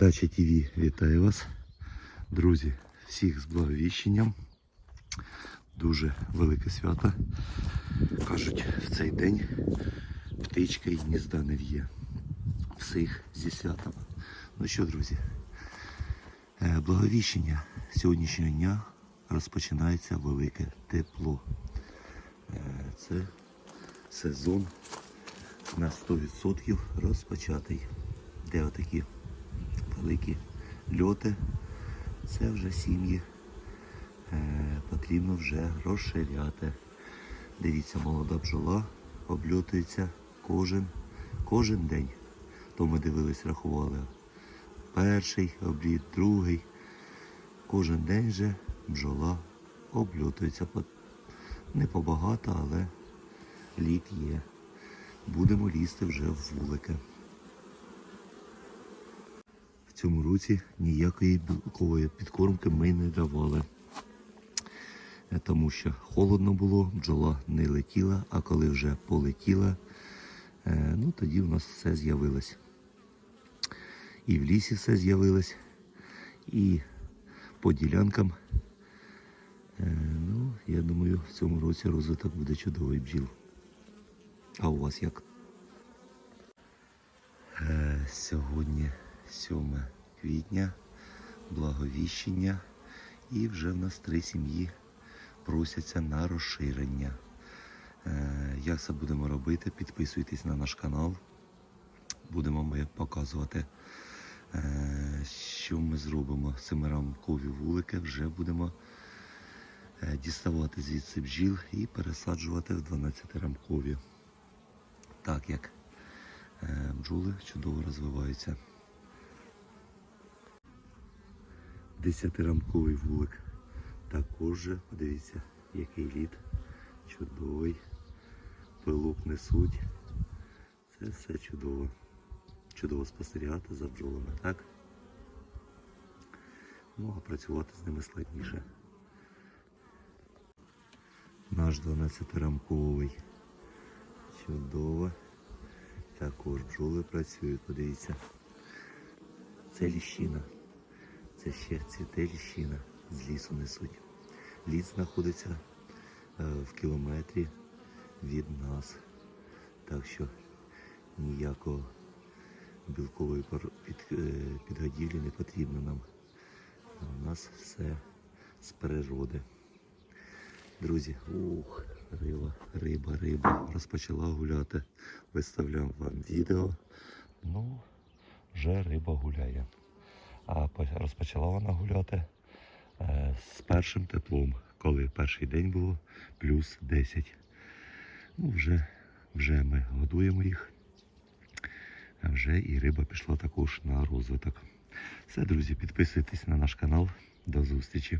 Дача ТВ вітаю вас. Друзі, всіх з благовіщенням. Дуже велике свято. Кажуть, в цей день птичка і гнізда не в'є. Всіх зі святом. Ну що, друзі, е, благовіщення сьогоднішнього дня розпочинається велике тепло. Е, Це сезон на 100% розпочатий. Де отакі великі льоти, це вже сім'ї е, потрібно вже розширяти. Дивіться, молода бджола обльотується кожен, кожен день. То ми дивились, рахували перший обліт, другий. Кожен день же бджола обльотується. Не побагато, але лід є. Будемо лізти вже в вулики. В цьому році ніякої білкової підкормки ми не давали. Е, Тому що холодно було, бджола не летіла, а коли вже полетіла, е, ну тоді у нас все з'явилось. І в лісі все з'явилось, і по ділянкам. Е, Ну, я думаю, в цьому році розвиток буде чудовий бджіл. А у вас як? Сьогодні 7 квітня, благовіщення, і вже в нас три сім'ї просяться на розширення. Е, Як це будемо робити? Підписуйтесь на наш канал. Будемо ми показувати, е, що ми зробимо. Семирамкові вулики вже будемо е, діставати звідси бджіл і пересаджувати в 12-рамкові. Так як бджоли чудово розвиваються. Десятирамковий вулик. Також, подивіться, який лід. Чудовий. Пилок несуть. Це все чудово. Чудово спостерігати за бджолами, так? Ну, а працювати з ними складніше. Наш 12-рамковий. Чудово. Також бджоли працюють, подивіться. Це ліщина. Це ще цвіте ліщина. З лісу несуть. Ліс знаходиться е, в кілометрі від нас. Так що ніякого білкової е, підгодівлі не потрібно нам. У нас все з природи. Друзі, ух, риба, риба, риба розпочала гуляти. Виставляв вам відео. Ну, вже риба гуляє. А розпочала вона гуляти е, з першим теплом, коли перший день було плюс 10. Ну, вже, вже ми годуємо їх. Вже і риба пішла також на розвиток. Все, друзі, підписуйтесь на наш канал. До зустрічі.